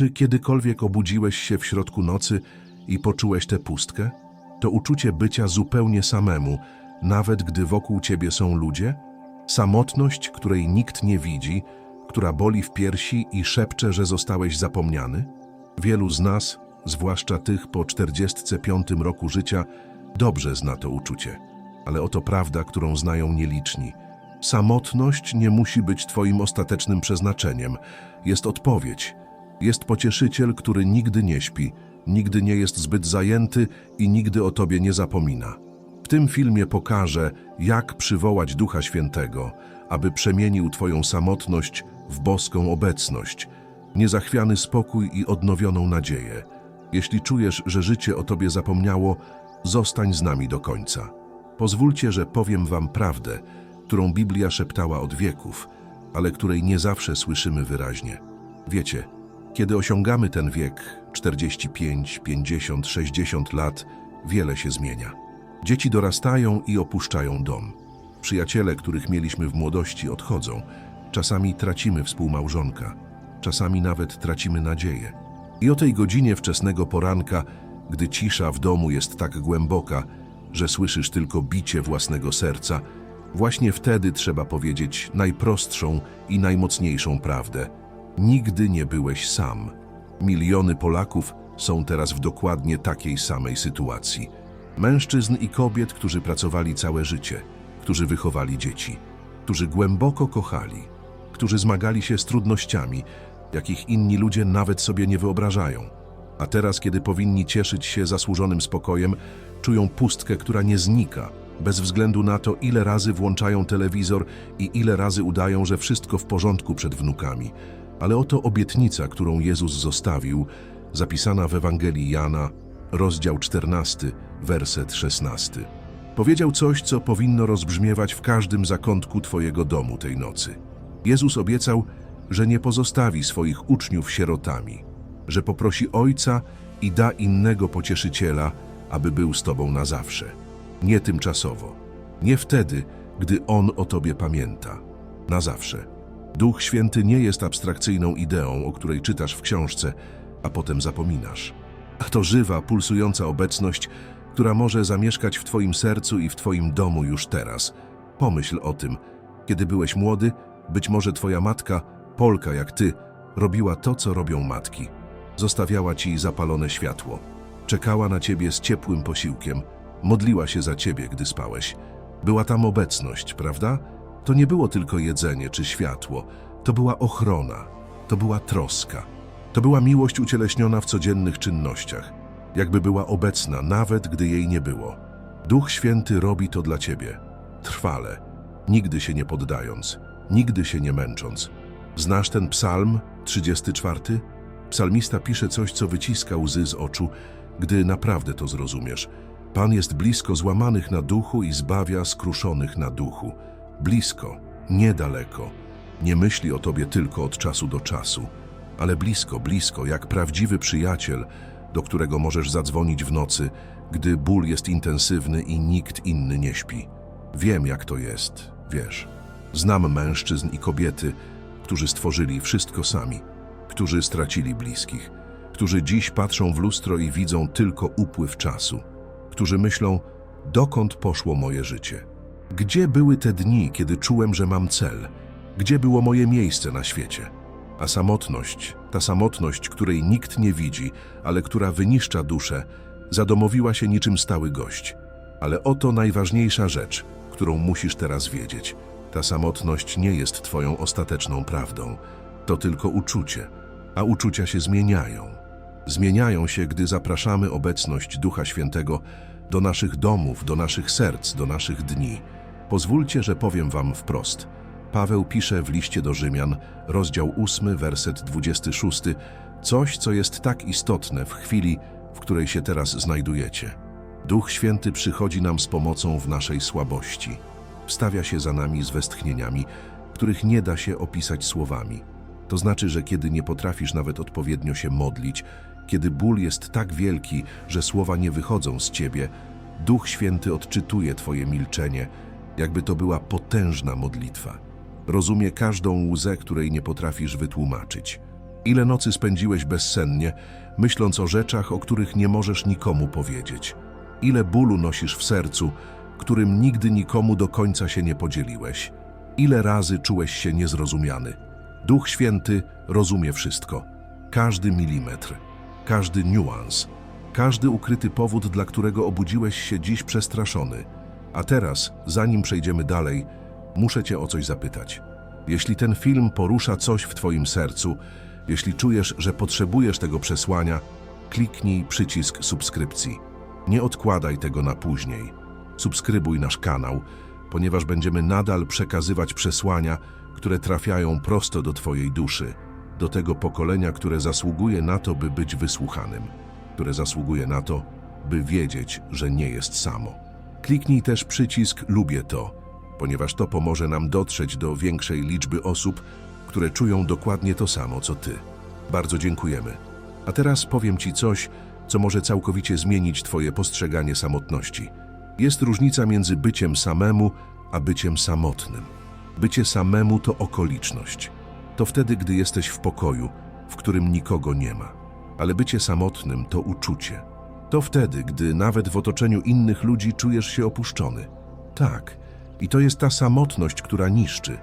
Czy kiedykolwiek obudziłeś się w środku nocy i poczułeś tę pustkę? To uczucie bycia zupełnie samemu, nawet gdy wokół ciebie są ludzie? Samotność, której nikt nie widzi, która boli w piersi i szepcze, że zostałeś zapomniany? Wielu z nas, zwłaszcza tych po 45 roku życia, dobrze zna to uczucie. Ale oto prawda, którą znają nieliczni. Samotność nie musi być twoim ostatecznym przeznaczeniem. Jest odpowiedź. Jest pocieszyciel, który nigdy nie śpi, nigdy nie jest zbyt zajęty i nigdy o tobie nie zapomina. W tym filmie pokażę, jak przywołać Ducha Świętego, aby przemienił twoją samotność w boską obecność, niezachwiany spokój i odnowioną nadzieję. Jeśli czujesz, że życie o tobie zapomniało, zostań z nami do końca. Pozwólcie, że powiem wam prawdę, którą Biblia szeptała od wieków, ale której nie zawsze słyszymy wyraźnie. Wiecie, kiedy osiągamy ten wiek 45, 50, 60 lat, wiele się zmienia. Dzieci dorastają i opuszczają dom. Przyjaciele, których mieliśmy w młodości, odchodzą. Czasami tracimy współmałżonka, czasami nawet tracimy nadzieję. I o tej godzinie wczesnego poranka, gdy cisza w domu jest tak głęboka, że słyszysz tylko bicie własnego serca, właśnie wtedy trzeba powiedzieć najprostszą i najmocniejszą prawdę. Nigdy nie byłeś sam. Miliony Polaków są teraz w dokładnie takiej samej sytuacji. Mężczyzn i kobiet, którzy pracowali całe życie, którzy wychowali dzieci, którzy głęboko kochali, którzy zmagali się z trudnościami, jakich inni ludzie nawet sobie nie wyobrażają. A teraz, kiedy powinni cieszyć się zasłużonym spokojem, czują pustkę, która nie znika, bez względu na to, ile razy włączają telewizor i ile razy udają, że wszystko w porządku przed wnukami. Ale oto obietnica, którą Jezus zostawił, zapisana w Ewangelii Jana, rozdział 14, werset 16. Powiedział coś, co powinno rozbrzmiewać w każdym zakątku Twojego domu tej nocy. Jezus obiecał, że nie pozostawi swoich uczniów sierotami, że poprosi Ojca i da innego pocieszyciela, aby był z Tobą na zawsze. Nie tymczasowo, nie wtedy, gdy On o Tobie pamięta. Na zawsze. Duch Święty nie jest abstrakcyjną ideą, o której czytasz w książce, a potem zapominasz. A to żywa, pulsująca obecność, która może zamieszkać w Twoim sercu i w Twoim domu już teraz. Pomyśl o tym. Kiedy byłeś młody, być może Twoja matka, Polka jak Ty, robiła to, co robią matki. Zostawiała Ci zapalone światło. Czekała na Ciebie z ciepłym posiłkiem. Modliła się za Ciebie, gdy spałeś. Była tam obecność, prawda? To nie było tylko jedzenie czy światło. To była ochrona. To była troska. To była miłość ucieleśniona w codziennych czynnościach. Jakby była obecna, nawet gdy jej nie było. Duch Święty robi to dla Ciebie. Trwale. Nigdy się nie poddając. Nigdy się nie męcząc. Znasz ten psalm 34? Psalmista pisze coś, co wyciska łzy z oczu, gdy naprawdę to zrozumiesz. Pan jest blisko złamanych na duchu i zbawia skruszonych na duchu. Blisko, niedaleko. Nie myśli o tobie tylko od czasu do czasu, ale blisko, blisko, jak prawdziwy przyjaciel, do którego możesz zadzwonić w nocy, gdy ból jest intensywny i nikt inny nie śpi. Wiem, jak to jest, wiesz. Znam mężczyzn i kobiety, którzy stworzyli wszystko sami, którzy stracili bliskich, którzy dziś patrzą w lustro i widzą tylko upływ czasu, którzy myślą, dokąd poszło moje życie. Gdzie były te dni, kiedy czułem, że mam cel? Gdzie było moje miejsce na świecie? A samotność, ta samotność, której nikt nie widzi, ale która wyniszcza duszę, zadomowiła się niczym stały gość. Ale oto najważniejsza rzecz, którą musisz teraz wiedzieć. Ta samotność nie jest twoją ostateczną prawdą. To tylko uczucie, a uczucia się zmieniają. Zmieniają się, gdy zapraszamy obecność Ducha Świętego do naszych domów, do naszych serc, do naszych dni. Pozwólcie, że powiem wam wprost. Paweł pisze w liście do Rzymian, rozdział 8, werset 26, coś, co jest tak istotne w chwili, w której się teraz znajdujecie. Duch Święty przychodzi nam z pomocą w naszej słabości. Wstawia się za nami z westchnieniami, których nie da się opisać słowami. To znaczy, że kiedy nie potrafisz nawet odpowiednio się modlić, kiedy ból jest tak wielki, że słowa nie wychodzą z ciebie, Duch Święty odczytuje twoje milczenie, jakby to była potężna modlitwa. Rozumie każdą łzę, której nie potrafisz wytłumaczyć. Ile nocy spędziłeś bezsennie, myśląc o rzeczach, o których nie możesz nikomu powiedzieć? Ile bólu nosisz w sercu, którym nigdy nikomu do końca się nie podzieliłeś? Ile razy czułeś się niezrozumiany? Duch Święty rozumie wszystko. Każdy milimetr, każdy niuans, każdy ukryty powód, dla którego obudziłeś się dziś przestraszony. A teraz, zanim przejdziemy dalej, muszę Cię o coś zapytać. Jeśli ten film porusza coś w Twoim sercu, jeśli czujesz, że potrzebujesz tego przesłania, kliknij przycisk subskrypcji. Nie odkładaj tego na później. Subskrybuj nasz kanał, ponieważ będziemy nadal przekazywać przesłania, które trafiają prosto do Twojej duszy, do tego pokolenia, które zasługuje na to, by być wysłuchanym, które zasługuje na to, by wiedzieć, że nie jest samo. Kliknij też przycisk Lubię to, ponieważ to pomoże nam dotrzeć do większej liczby osób, które czują dokładnie to samo, co Ty. Bardzo dziękujemy. A teraz powiem Ci coś, co może całkowicie zmienić Twoje postrzeganie samotności. Jest różnica między byciem samemu, a byciem samotnym. Bycie samemu to okoliczność. To wtedy, gdy jesteś w pokoju, w którym nikogo nie ma. Ale bycie samotnym to uczucie. To wtedy, gdy nawet w otoczeniu innych ludzi czujesz się opuszczony. Tak, i to jest ta samotność, która niszczy.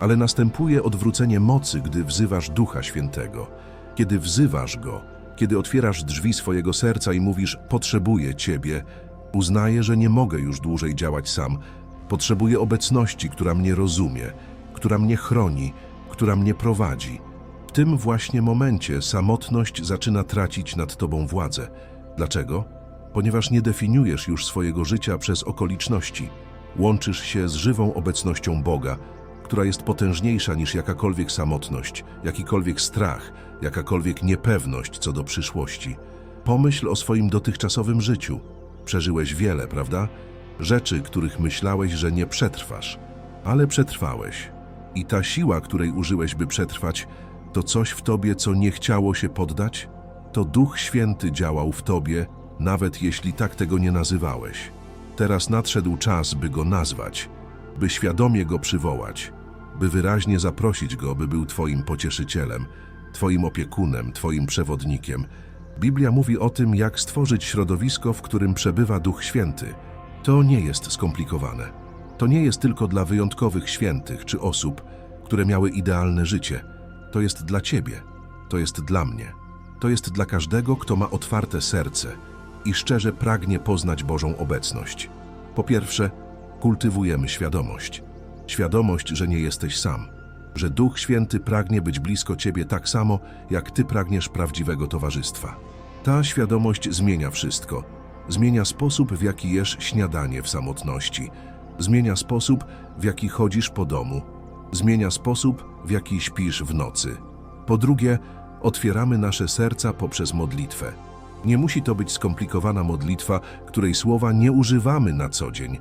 Ale następuje odwrócenie mocy, gdy wzywasz Ducha Świętego. Kiedy wzywasz Go, kiedy otwierasz drzwi swojego serca i mówisz: Potrzebuję Ciebie, uznaję, że nie mogę już dłużej działać sam. Potrzebuję obecności, która mnie rozumie, która mnie chroni, która mnie prowadzi. W tym właśnie momencie samotność zaczyna tracić nad Tobą władzę. Dlaczego? Ponieważ nie definiujesz już swojego życia przez okoliczności. Łączysz się z żywą obecnością Boga, która jest potężniejsza niż jakakolwiek samotność, jakikolwiek strach, jakakolwiek niepewność co do przyszłości. Pomyśl o swoim dotychczasowym życiu. Przeżyłeś wiele, prawda? Rzeczy, których myślałeś, że nie przetrwasz, ale przetrwałeś. I ta siła, której użyłeś, by przetrwać, to coś w tobie, co nie chciało się poddać? To Duch Święty działał w tobie, nawet jeśli tak tego nie nazywałeś. Teraz nadszedł czas, by go nazwać, by świadomie go przywołać, by wyraźnie zaprosić go, by był Twoim pocieszycielem, Twoim opiekunem, Twoim przewodnikiem. Biblia mówi o tym, jak stworzyć środowisko, w którym przebywa Duch Święty. To nie jest skomplikowane. To nie jest tylko dla wyjątkowych świętych czy osób, które miały idealne życie. To jest dla Ciebie. To jest dla mnie. To jest dla każdego, kto ma otwarte serce i szczerze pragnie poznać Bożą obecność. Po pierwsze, kultywujemy świadomość. Świadomość, że nie jesteś sam, że Duch Święty pragnie być blisko Ciebie tak samo, jak Ty pragniesz prawdziwego towarzystwa. Ta świadomość zmienia wszystko. Zmienia sposób, w jaki jesz śniadanie w samotności. Zmienia sposób, w jaki chodzisz po domu. Zmienia sposób, w jaki śpisz w nocy. Po drugie, otwieramy nasze serca poprzez modlitwę. Nie musi to być skomplikowana modlitwa, której słowa nie używamy na co dzień.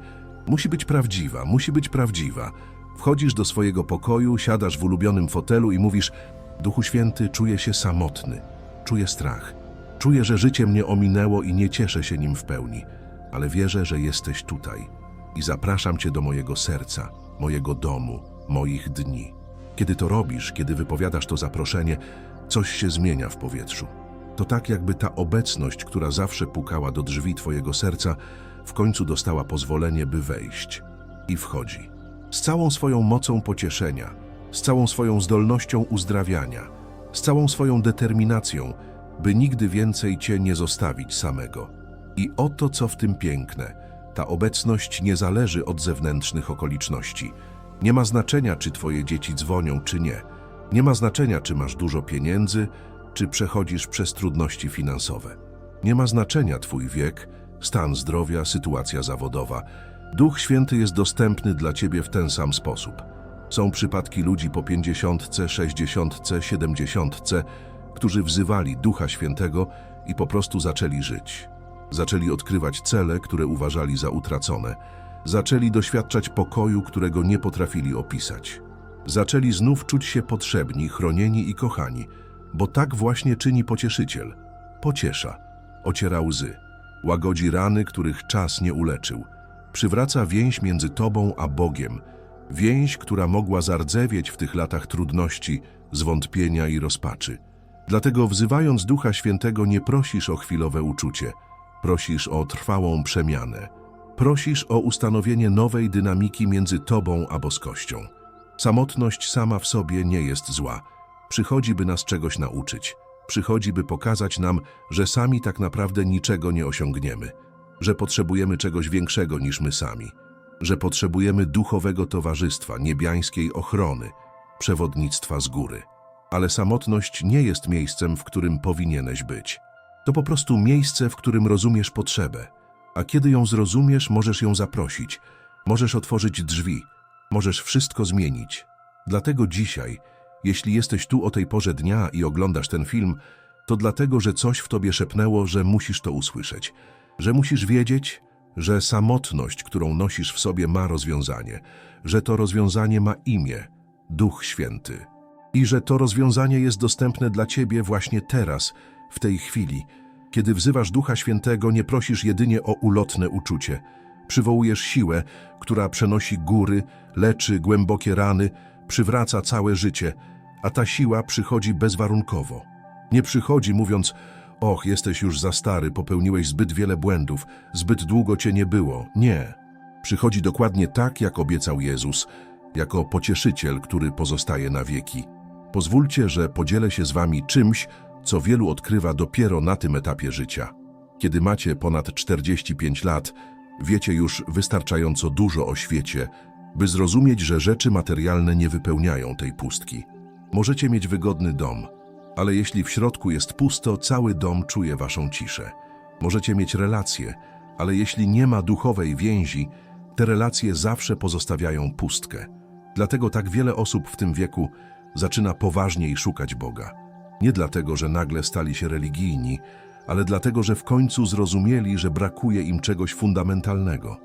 Musi być prawdziwa, musi być prawdziwa. Wchodzisz do swojego pokoju, siadasz w ulubionym fotelu i mówisz: Duchu Święty, czuję się samotny, czuję strach. Czuję, że życie mnie ominęło i nie cieszę się nim w pełni, ale wierzę, że jesteś tutaj i zapraszam Cię do mojego serca, mojego domu, moich dni. Kiedy to robisz, kiedy wypowiadasz to zaproszenie, coś się zmienia w powietrzu. To tak, jakby ta obecność, która zawsze pukała do drzwi Twojego serca, w końcu dostała pozwolenie, by wejść. I wchodzi. Z całą swoją mocą pocieszenia, z całą swoją zdolnością uzdrawiania, z całą swoją determinacją, by nigdy więcej Cię nie zostawić samego. I oto co w tym piękne. Ta obecność nie zależy od zewnętrznych okoliczności. Nie ma znaczenia, czy Twoje dzieci dzwonią, czy nie. Nie ma znaczenia, czy masz dużo pieniędzy, czy przechodzisz przez trudności finansowe. Nie ma znaczenia Twój wiek, stan zdrowia, sytuacja zawodowa. Duch Święty jest dostępny dla Ciebie w ten sam sposób. Są przypadki ludzi po pięćdziesiątce, sześćdziesiątce, siedemdziesiątce, którzy wzywali Ducha Świętego i po prostu zaczęli żyć. Zaczęli odkrywać cele, które uważali za utracone. Zaczęli doświadczać pokoju, którego nie potrafili opisać. Zaczęli znów czuć się potrzebni, chronieni i kochani, bo tak właśnie czyni pocieszyciel. Pociesza, ociera łzy, łagodzi rany, których czas nie uleczył. Przywraca więź między tobą a Bogiem, więź, która mogła zardzewieć w tych latach trudności, zwątpienia i rozpaczy. Dlatego wzywając Ducha Świętego nie prosisz o chwilowe uczucie, prosisz o trwałą przemianę. Prosisz o ustanowienie nowej dynamiki między Tobą a boskością. Samotność sama w sobie nie jest zła. Przychodzi, by nas czegoś nauczyć. Przychodzi, by pokazać nam, że sami tak naprawdę niczego nie osiągniemy, że potrzebujemy czegoś większego niż my sami, że potrzebujemy duchowego towarzystwa, niebiańskiej ochrony, przewodnictwa z góry. Ale samotność nie jest miejscem, w którym powinieneś być. To po prostu miejsce, w którym rozumiesz potrzebę. A kiedy ją zrozumiesz, możesz ją zaprosić, możesz otworzyć drzwi, możesz wszystko zmienić. Dlatego dzisiaj, jeśli jesteś tu o tej porze dnia i oglądasz ten film, to dlatego, że coś w tobie szepnęło, że musisz to usłyszeć, że musisz wiedzieć, że samotność, którą nosisz w sobie, ma rozwiązanie, że to rozwiązanie ma imię Duch Święty i że to rozwiązanie jest dostępne dla ciebie właśnie teraz, w tej chwili. Kiedy wzywasz Ducha Świętego, nie prosisz jedynie o ulotne uczucie. Przywołujesz siłę, która przenosi góry, leczy głębokie rany, przywraca całe życie, a ta siła przychodzi bezwarunkowo. Nie przychodzi mówiąc, och, jesteś już za stary, popełniłeś zbyt wiele błędów, zbyt długo cię nie było. Nie. Przychodzi dokładnie tak, jak obiecał Jezus, jako pocieszyciel, który pozostaje na wieki. Pozwólcie, że podzielę się z wami czymś, co wielu odkrywa dopiero na tym etapie życia. Kiedy macie ponad 45 lat, wiecie już wystarczająco dużo o świecie, by zrozumieć, że rzeczy materialne nie wypełniają tej pustki. Możecie mieć wygodny dom, ale jeśli w środku jest pusto, cały dom czuje waszą ciszę. Możecie mieć relacje, ale jeśli nie ma duchowej więzi, te relacje zawsze pozostawiają pustkę. Dlatego tak wiele osób w tym wieku zaczyna poważniej szukać Boga. Nie dlatego, że nagle stali się religijni, ale dlatego, że w końcu zrozumieli, że brakuje im czegoś fundamentalnego.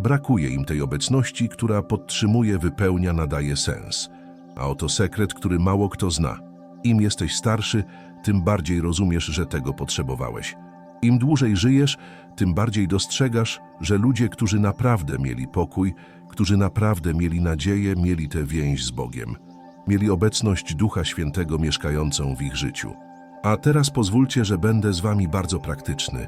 Brakuje im tej obecności, która podtrzymuje, wypełnia, nadaje sens. A oto sekret, który mało kto zna. Im jesteś starszy, tym bardziej rozumiesz, że tego potrzebowałeś. Im dłużej żyjesz, tym bardziej dostrzegasz, że ludzie, którzy naprawdę mieli pokój, którzy naprawdę mieli nadzieję, mieli tę więź z Bogiem. Mieli obecność Ducha Świętego mieszkającą w ich życiu. A teraz pozwólcie, że będę z wami bardzo praktyczny.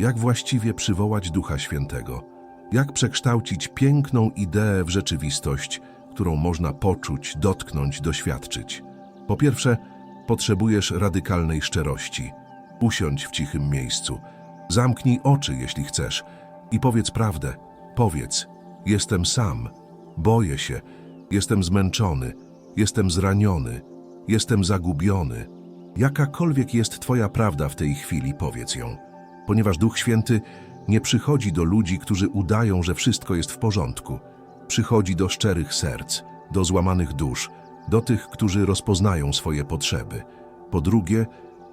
Jak właściwie przywołać Ducha Świętego? Jak przekształcić piękną ideę w rzeczywistość, którą można poczuć, dotknąć, doświadczyć? Po pierwsze, potrzebujesz radykalnej szczerości. Usiądź w cichym miejscu. Zamknij oczy, jeśli chcesz, i powiedz prawdę. Powiedz, jestem sam, boję się, jestem zmęczony, jestem zraniony, jestem zagubiony. Jakakolwiek jest Twoja prawda w tej chwili, powiedz ją. Ponieważ Duch Święty nie przychodzi do ludzi, którzy udają, że wszystko jest w porządku. Przychodzi do szczerych serc, do złamanych dusz, do tych, którzy rozpoznają swoje potrzeby. Po drugie,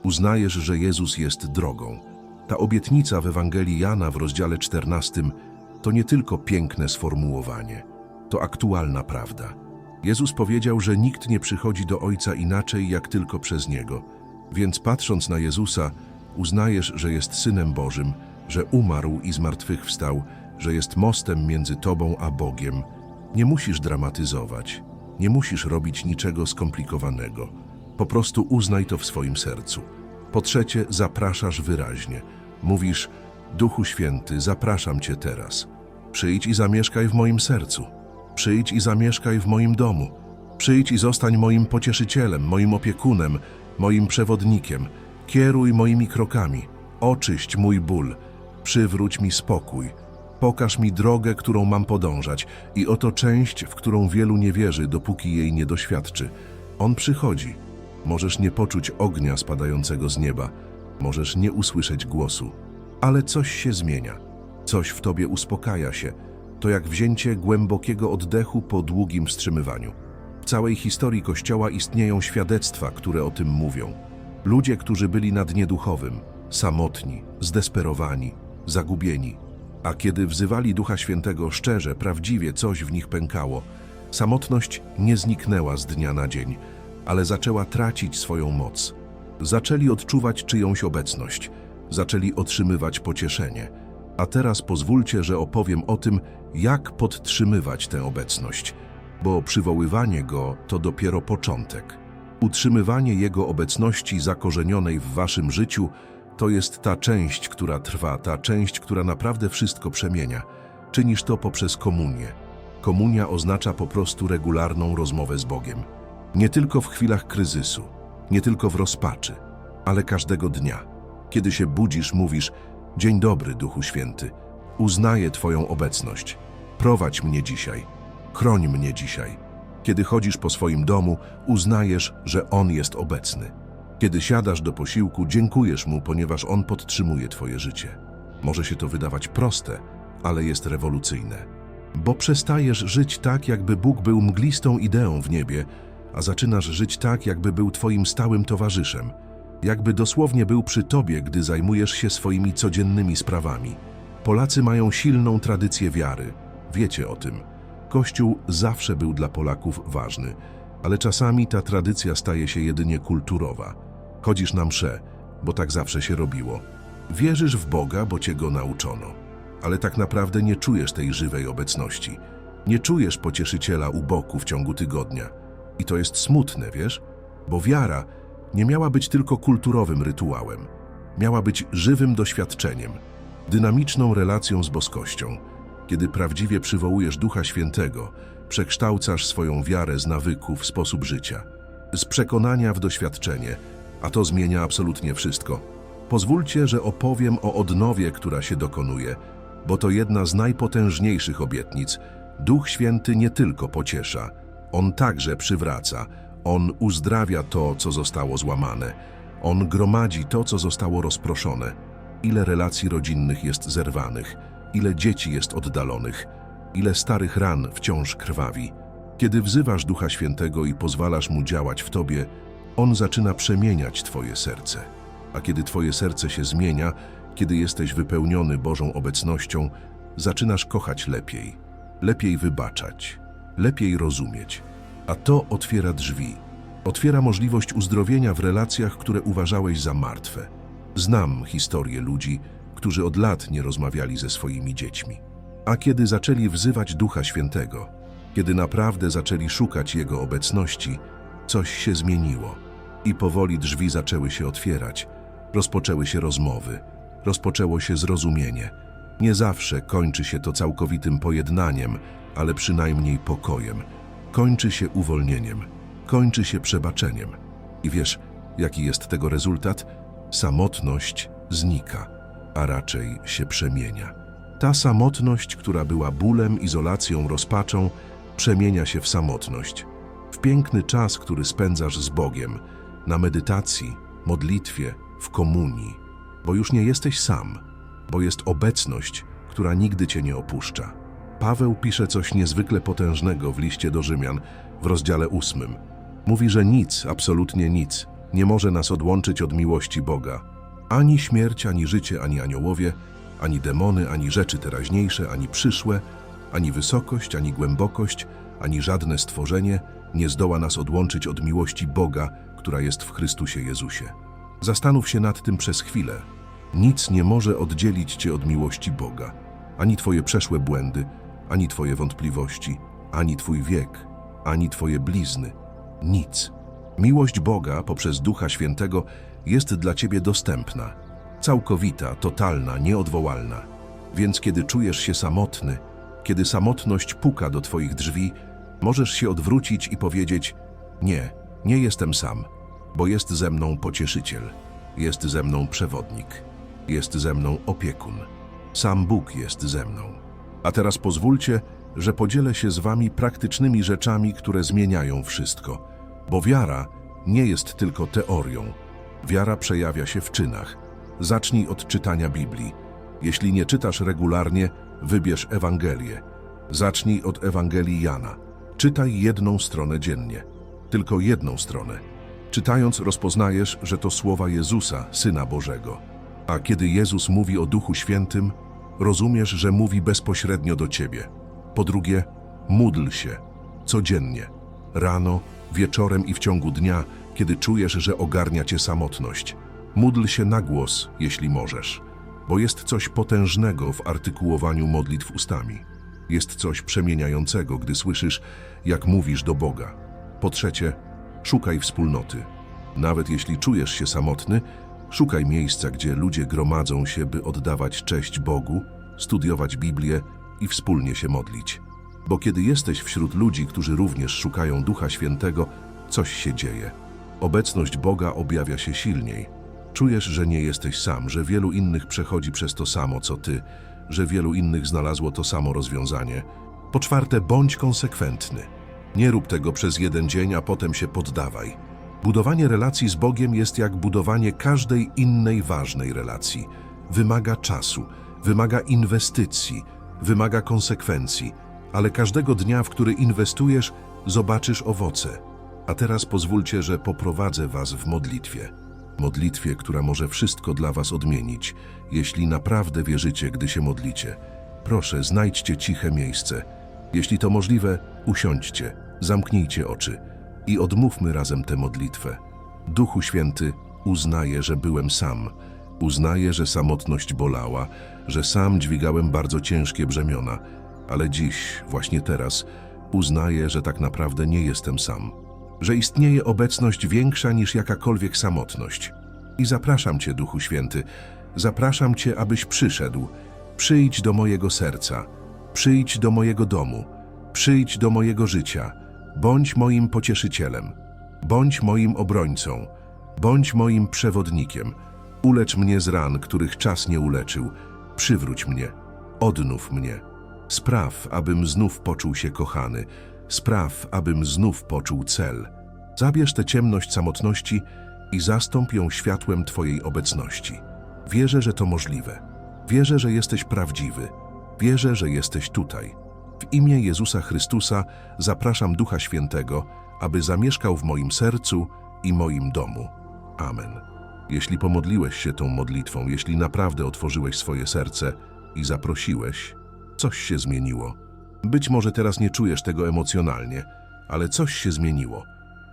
uznajesz, że Jezus jest drogą. Ta obietnica w Ewangelii Jana w rozdziale 14 to nie tylko piękne sformułowanie, to aktualna prawda. Jezus powiedział, że nikt nie przychodzi do Ojca inaczej, jak tylko przez Niego. Więc patrząc na Jezusa, uznajesz, że jest Synem Bożym, że umarł i zmartwychwstał, że jest mostem między Tobą a Bogiem. Nie musisz dramatyzować, nie musisz robić niczego skomplikowanego. Po prostu uznaj to w swoim sercu. Po trzecie, zapraszasz wyraźnie. Mówisz, Duchu Święty, zapraszam Cię teraz. Przyjdź i zamieszkaj w moim sercu. Przyjdź i zamieszkaj w moim domu. Przyjdź i zostań moim pocieszycielem, moim opiekunem, moim przewodnikiem. Kieruj moimi krokami. Oczyść mój ból. Przywróć mi spokój. Pokaż mi drogę, którą mam podążać i oto część, w którą wielu nie wierzy, dopóki jej nie doświadczy. On przychodzi. Możesz nie poczuć ognia spadającego z nieba. Możesz nie usłyszeć głosu. Ale coś się zmienia. Coś w tobie uspokaja się. To jak wzięcie głębokiego oddechu po długim wstrzymywaniu. W całej historii Kościoła istnieją świadectwa, które o tym mówią. Ludzie, którzy byli na dnie duchowym, samotni, zdesperowani, zagubieni. A kiedy wzywali Ducha Świętego szczerze, prawdziwie coś w nich pękało. Samotność nie zniknęła z dnia na dzień, ale zaczęła tracić swoją moc. Zaczęli odczuwać czyjąś obecność, zaczęli otrzymywać pocieszenie. A teraz pozwólcie, że opowiem o tym, jak podtrzymywać tę obecność, bo przywoływanie go to dopiero początek. Utrzymywanie Jego obecności zakorzenionej w waszym życiu to jest ta część, która trwa, ta część, która naprawdę wszystko przemienia. Czynisz to poprzez komunię. Komunia oznacza po prostu regularną rozmowę z Bogiem. Nie tylko w chwilach kryzysu, nie tylko w rozpaczy, ale każdego dnia. Kiedy się budzisz, mówisz: Dzień dobry, Duchu Święty. Uznaję Twoją obecność. Prowadź mnie dzisiaj. Chroń mnie dzisiaj. Kiedy chodzisz po swoim domu, uznajesz, że On jest obecny. Kiedy siadasz do posiłku, dziękujesz Mu, ponieważ On podtrzymuje Twoje życie. Może się to wydawać proste, ale jest rewolucyjne. Bo przestajesz żyć tak, jakby Bóg był mglistą ideą w niebie, a zaczynasz żyć tak, jakby był Twoim stałym towarzyszem. Jakby dosłownie był przy Tobie, gdy zajmujesz się swoimi codziennymi sprawami. Polacy mają silną tradycję wiary. Wiecie o tym. Kościół zawsze był dla Polaków ważny, ale czasami ta tradycja staje się jedynie kulturowa. Chodzisz na msze, bo tak zawsze się robiło. Wierzysz w Boga, bo cię go nauczono, ale tak naprawdę nie czujesz tej żywej obecności. Nie czujesz pocieszyciela u boku w ciągu tygodnia. I to jest smutne, wiesz? Bo wiara nie miała być tylko kulturowym rytuałem. Miała być żywym doświadczeniem, dynamiczną relacją z boskością. Kiedy prawdziwie przywołujesz Ducha Świętego, przekształcasz swoją wiarę z nawyków w sposób życia, z przekonania w doświadczenie, a to zmienia absolutnie wszystko. Pozwólcie, że opowiem o odnowie, która się dokonuje, bo to jedna z najpotężniejszych obietnic. Duch Święty nie tylko pociesza, On także przywraca, On uzdrawia to, co zostało złamane, On gromadzi to, co zostało rozproszone. Ile relacji rodzinnych jest zerwanych, ile dzieci jest oddalonych, ile starych ran wciąż krwawi. Kiedy wzywasz Ducha Świętego i pozwalasz Mu działać w Tobie, On zaczyna przemieniać Twoje serce. A kiedy Twoje serce się zmienia, kiedy jesteś wypełniony Bożą obecnością, zaczynasz kochać lepiej, lepiej wybaczać, lepiej rozumieć. A to otwiera drzwi, otwiera możliwość uzdrowienia w relacjach, które uważałeś za martwe. Znam historię ludzi, którzy od lat nie rozmawiali ze swoimi dziećmi. A kiedy zaczęli wzywać Ducha Świętego, kiedy naprawdę zaczęli szukać Jego obecności, coś się zmieniło i powoli drzwi zaczęły się otwierać, rozpoczęły się rozmowy, rozpoczęło się zrozumienie. Nie zawsze kończy się to całkowitym pojednaniem, ale przynajmniej pokojem. Kończy się uwolnieniem, kończy się przebaczeniem. I wiesz, jaki jest tego rezultat? Samotność znika, a raczej się przemienia. Ta samotność, która była bólem, izolacją, rozpaczą, przemienia się w samotność. W piękny czas, który spędzasz z Bogiem, na medytacji, modlitwie, w komunii, bo już nie jesteś sam, bo jest obecność, która nigdy cię nie opuszcza. Paweł pisze coś niezwykle potężnego w liście do Rzymian w rozdziale ósmym. Mówi, że nic, absolutnie nic, nie może nas odłączyć od miłości Boga. Ani śmierć, ani życie, ani aniołowie, ani demony, ani rzeczy teraźniejsze, ani przyszłe, ani wysokość, ani głębokość, ani żadne stworzenie nie zdoła nas odłączyć od miłości Boga, która jest w Chrystusie Jezusie. Zastanów się nad tym przez chwilę. Nic nie może oddzielić cię od miłości Boga. Ani twoje przeszłe błędy, ani twoje wątpliwości, ani twój wiek, ani twoje blizny. Nic. Miłość Boga poprzez Ducha Świętego jest dla ciebie dostępna. Całkowita, totalna, nieodwołalna. Więc kiedy czujesz się samotny, kiedy samotność puka do twoich drzwi, możesz się odwrócić i powiedzieć: Nie, nie jestem sam, bo jest ze mną pocieszyciel, jest ze mną przewodnik, jest ze mną opiekun. Sam Bóg jest ze mną. A teraz pozwólcie, że podzielę się z wami praktycznymi rzeczami, które zmieniają wszystko, bo wiara nie jest tylko teorią. Wiara przejawia się w czynach. Zacznij od czytania Biblii. Jeśli nie czytasz regularnie, wybierz Ewangelię. Zacznij od Ewangelii Jana. Czytaj jedną stronę dziennie. Tylko jedną stronę. Czytając rozpoznajesz, że to słowa Jezusa, Syna Bożego. A kiedy Jezus mówi o Duchu Świętym, rozumiesz, że mówi bezpośrednio do ciebie. Po drugie, módl się codziennie, rano, wieczorem i w ciągu dnia, kiedy czujesz, że ogarnia cię samotność. Módl się na głos, jeśli możesz, bo jest coś potężnego w artykułowaniu modlitw ustami. Jest coś przemieniającego, gdy słyszysz, jak mówisz do Boga. Po trzecie, szukaj wspólnoty. Nawet jeśli czujesz się samotny, szukaj miejsca, gdzie ludzie gromadzą się, by oddawać cześć Bogu, studiować Biblię i wspólnie się modlić. Bo kiedy jesteś wśród ludzi, którzy również szukają Ducha Świętego, coś się dzieje. Obecność Boga objawia się silniej. Czujesz, że nie jesteś sam, że wielu innych przechodzi przez to samo, co ty, że wielu innych znalazło to samo rozwiązanie. Po czwarte, bądź konsekwentny. Nie rób tego przez jeden dzień, a potem się poddawaj. Budowanie relacji z Bogiem jest jak budowanie każdej innej ważnej relacji. Wymaga czasu, wymaga inwestycji, wymaga konsekwencji, ale każdego dnia, w który inwestujesz, zobaczysz owoce. A teraz pozwólcie, że poprowadzę Was w modlitwie. Modlitwie, która może wszystko dla Was odmienić, jeśli naprawdę wierzycie, gdy się modlicie. Proszę, znajdźcie ciche miejsce. Jeśli to możliwe, usiądźcie, zamknijcie oczy i odmówmy razem tę modlitwę. Duchu Święty, uznaję, że byłem sam. Uznaję, że samotność bolała, że sam dźwigałem bardzo ciężkie brzemiona, ale dziś, właśnie teraz, uznaję, że tak naprawdę nie jestem sam. Że istnieje obecność większa niż jakakolwiek samotność. I zapraszam Cię, Duchu Święty, zapraszam Cię, abyś przyszedł. Przyjdź do mojego serca, przyjdź do mojego domu, przyjdź do mojego życia. Bądź moim pocieszycielem, bądź moim obrońcą, bądź moim przewodnikiem. Ulecz mnie z ran, których czas nie uleczył. Przywróć mnie, odnów mnie. Spraw, abym znów poczuł się kochany. Spraw, abym znów poczuł cel. Zabierz tę ciemność samotności i zastąp ją światłem Twojej obecności. Wierzę, że to możliwe. Wierzę, że jesteś prawdziwy. Wierzę, że jesteś tutaj. W imię Jezusa Chrystusa zapraszam Ducha Świętego, aby zamieszkał w moim sercu i moim domu. Amen. Jeśli pomodliłeś się tą modlitwą, jeśli naprawdę otworzyłeś swoje serce i zaprosiłeś, coś się zmieniło. Być może teraz nie czujesz tego emocjonalnie, ale coś się zmieniło.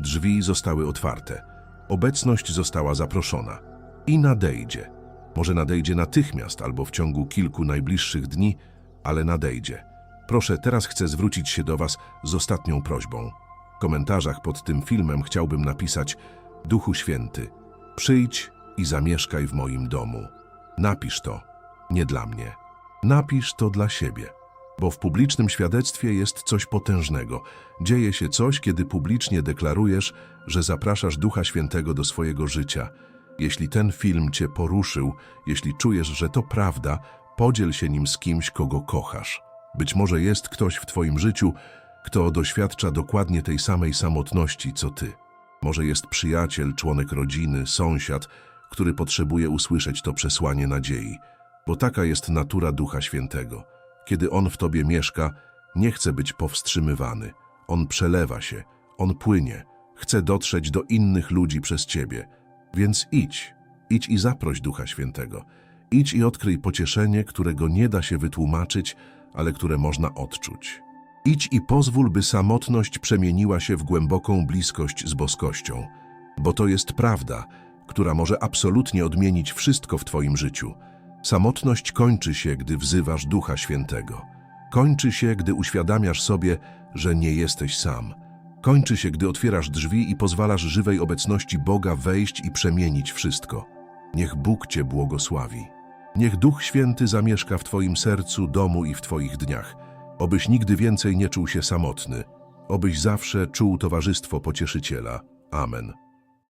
Drzwi zostały otwarte, obecność została zaproszona i nadejdzie. Może nadejdzie natychmiast albo w ciągu kilku najbliższych dni, ale nadejdzie. Proszę, teraz chcę zwrócić się do Was z ostatnią prośbą. W komentarzach pod tym filmem chciałbym napisać Duchu Święty, przyjdź i zamieszkaj w moim domu. Napisz to, nie dla mnie. Napisz to dla siebie. Bo w publicznym świadectwie jest coś potężnego. Dzieje się coś, kiedy publicznie deklarujesz, że zapraszasz Ducha Świętego do swojego życia. Jeśli ten film Cię poruszył, jeśli czujesz, że to prawda, podziel się nim z kimś, kogo kochasz. Być może jest ktoś w Twoim życiu, kto doświadcza dokładnie tej samej samotności, co Ty. Może jest przyjaciel, członek rodziny, sąsiad, który potrzebuje usłyszeć to przesłanie nadziei. Bo taka jest natura Ducha Świętego. Kiedy On w Tobie mieszka, nie chce być powstrzymywany. On przelewa się, On płynie, chce dotrzeć do innych ludzi przez Ciebie. Więc idź, idź i zaproś Ducha Świętego. Idź i odkryj pocieszenie, którego nie da się wytłumaczyć, ale które można odczuć. Idź i pozwól, by samotność przemieniła się w głęboką bliskość z boskością, bo to jest prawda, która może absolutnie odmienić wszystko w Twoim życiu. Samotność kończy się, gdy wzywasz Ducha Świętego. Kończy się, gdy uświadamiasz sobie, że nie jesteś sam. Kończy się, gdy otwierasz drzwi i pozwalasz żywej obecności Boga wejść i przemienić wszystko. Niech Bóg Cię błogosławi. Niech Duch Święty zamieszka w Twoim sercu, domu i w Twoich dniach. Obyś nigdy więcej nie czuł się samotny. Obyś zawsze czuł towarzystwo pocieszyciela. Amen.